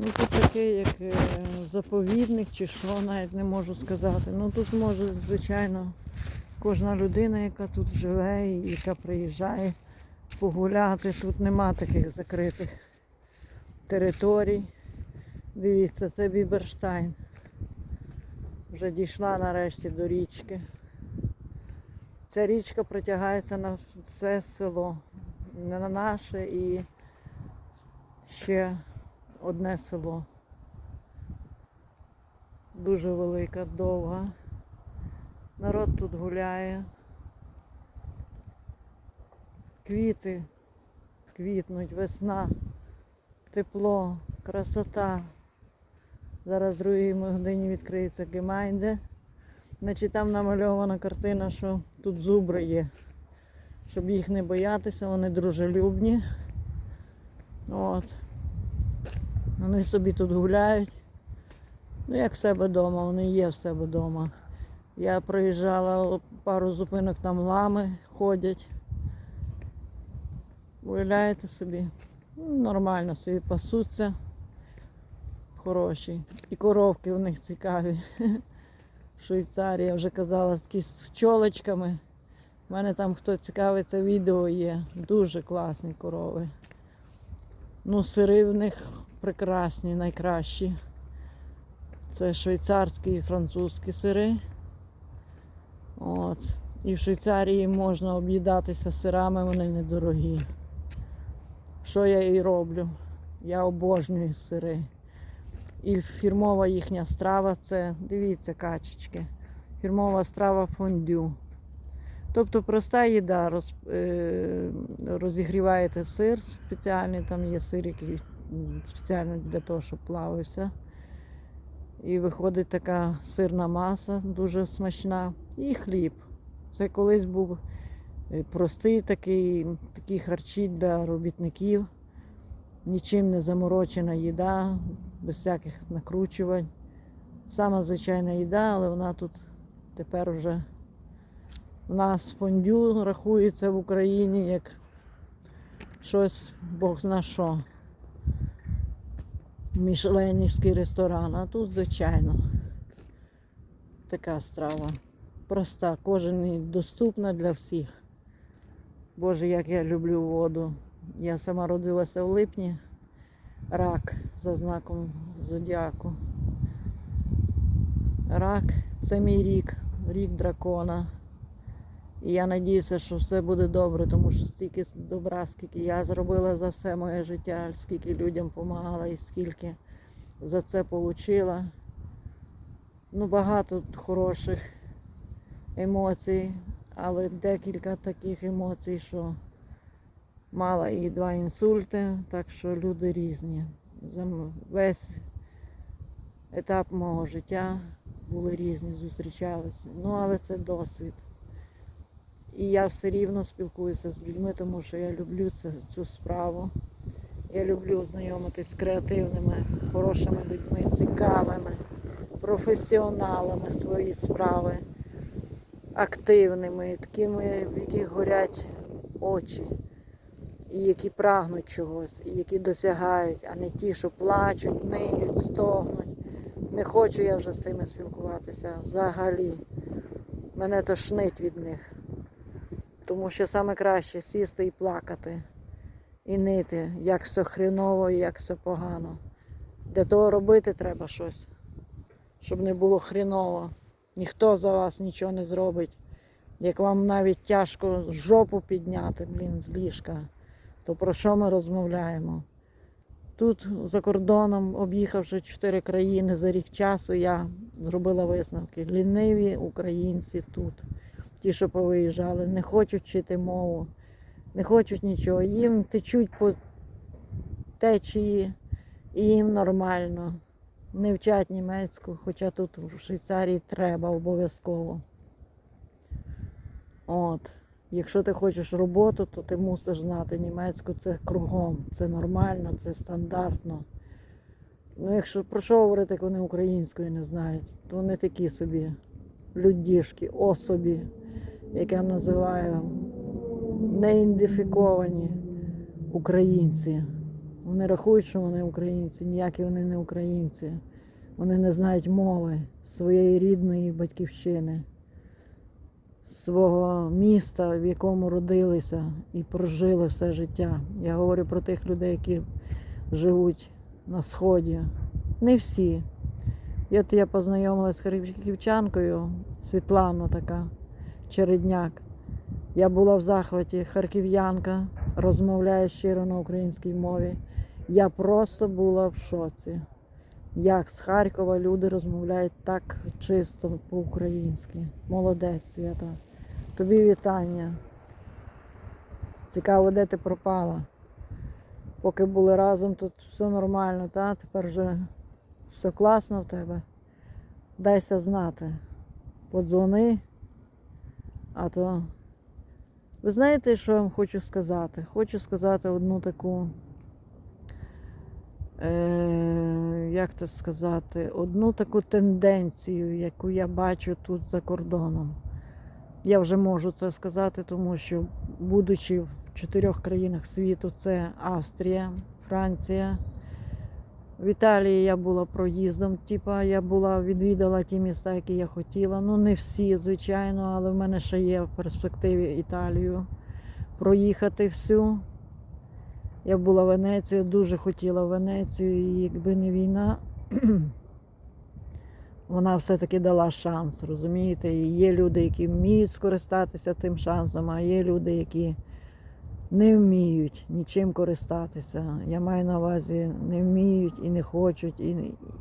Ну тут такий як е, заповідник чи що, навіть не можу сказати. Ну тут може, звичайно, кожна людина, яка тут живе і яка приїжджає погуляти. Тут нема таких закритих територій. Дивіться, це Біберштайн. Вже дійшла нарешті до річки. Ця річка протягається на все село. Не на наше і ще одне село. Дуже велика, довга. Народ тут гуляє. Квіти квітнуть, весна, тепло, красота. Зараз в другій годині відкриється Гемайнде. Значить там намальована картина, що тут зубри є. Щоб їх не боятися, вони дружелюбні. От. Вони собі тут гуляють. Ну, як в себе вдома, вони є в себе вдома. Я проїжджала пару зупинок, там лами ходять. Уявляєте собі? Ну, Нормально собі пасуться. Хороші. І коровки у них цікаві. Швейцарія, вже казала, такі з чолочками. У мене там хто цікавиться, відео є. Дуже класні корови. Ну, сири в них прекрасні, найкращі. Це швейцарські і французькі сири. От. І в Швейцарії можна об'їдатися сирами, вони недорогі. Що я і роблю? Я обожнюю сири. І фірмова їхня страва це, дивіться, качечки. Фірмова страва фондю. Тобто проста їда, роз, е, розігріваєте сир спеціальний, там є сир, який спеціально для того, щоб плавився. І виходить така сирна маса, дуже смачна. І хліб. Це колись був е, простий такий, такі харчі для робітників. Нічим не заморочена їда, без всяких накручувань. Сама звичайна їда, але вона тут тепер вже у нас фондю рахується в Україні як щось Бог зна що. Мішленівський ресторан, а тут, звичайно, така страва. Проста, кожен і доступна для всіх. Боже, як я люблю воду. Я сама родилася в липні, рак за знаком зодіаку. Рак це мій рік, рік дракона. І я надіюся, що все буде добре, тому що стільки добра, скільки я зробила за все моє життя, скільки людям допомагала і скільки за це отримала. Ну, багато хороших емоцій, але декілька таких емоцій, що мала і два інсульти, так що люди різні. За весь етап мого життя були різні, зустрічалися. Ну, але це досвід. І я все рівно спілкуюся з людьми, тому що я люблю це, цю справу. Я люблю знайомитись з креативними, хорошими людьми, цікавими, професіоналами своєї справи, активними, такими, в яких горять очі, і які прагнуть чогось, і які досягають, а не ті, що плачуть, ниють, стогнуть. Не хочу я вже з тими спілкуватися взагалі. Мене тошнить від них. Тому що саме краще сісти і плакати, і нити, як все хреново і як все погано. Для того робити треба щось, щоб не було хреново. Ніхто за вас нічого не зробить. Як вам навіть тяжко жопу підняти, блін, з ліжка, то про що ми розмовляємо? Тут за кордоном, об'їхавши чотири країни за рік часу, я зробила висновки. Ліниві українці тут ті, що повиїжджали, не хочуть вчити мову, не хочуть нічого. Їм течуть по течії, і їм нормально. Не вчать німецьку, хоча тут в Швейцарії треба обов'язково. От. Якщо ти хочеш роботу, то ти мусиш знати німецьку, це кругом, це нормально, це стандартно. Ну, якщо про що говорити, як вони українською не знають, то вони такі собі людішки, особі, як я називаю, неідентифіковані українці. Вони рахують, що вони українці, ніякі вони не українці. Вони не знають мови своєї рідної батьківщини, свого міста, в якому родилися і прожили все життя. Я говорю про тих людей, які живуть на сході. Не всі. От я познайомилася з харківчанкою, Світлана така, Чередняк. Я була в захваті, харків'янка, розмовляє щиро на українській мові. Я просто була в шоці. Як з Харкова люди розмовляють так чисто по-українськи. Молодець, Свята. Тобі вітання. Цікаво, де ти пропала. Поки були разом, тут все нормально, та? Тепер вже все класно в тебе. Дайся знати. Подзвони. А то. Ви знаєте, що я вам хочу сказати? Хочу сказати одну таку. Е, як це сказати, одну таку тенденцію, яку я бачу тут за кордоном. Я вже можу це сказати, тому що, будучи в чотирьох країнах світу, це Австрія, Франція. В Італії я була проїздом, типа я була відвідала ті міста, які я хотіла. Ну не всі, звичайно, але в мене ще є в перспективі Італію проїхати всю. Я була в Венеції, дуже хотіла в Венецію, і якби не війна, вона все-таки дала шанс, розумієте? І є люди, які вміють скористатися тим шансом, а є люди, які не вміють нічим користатися. Я маю на увазі, не вміють і не хочуть, і,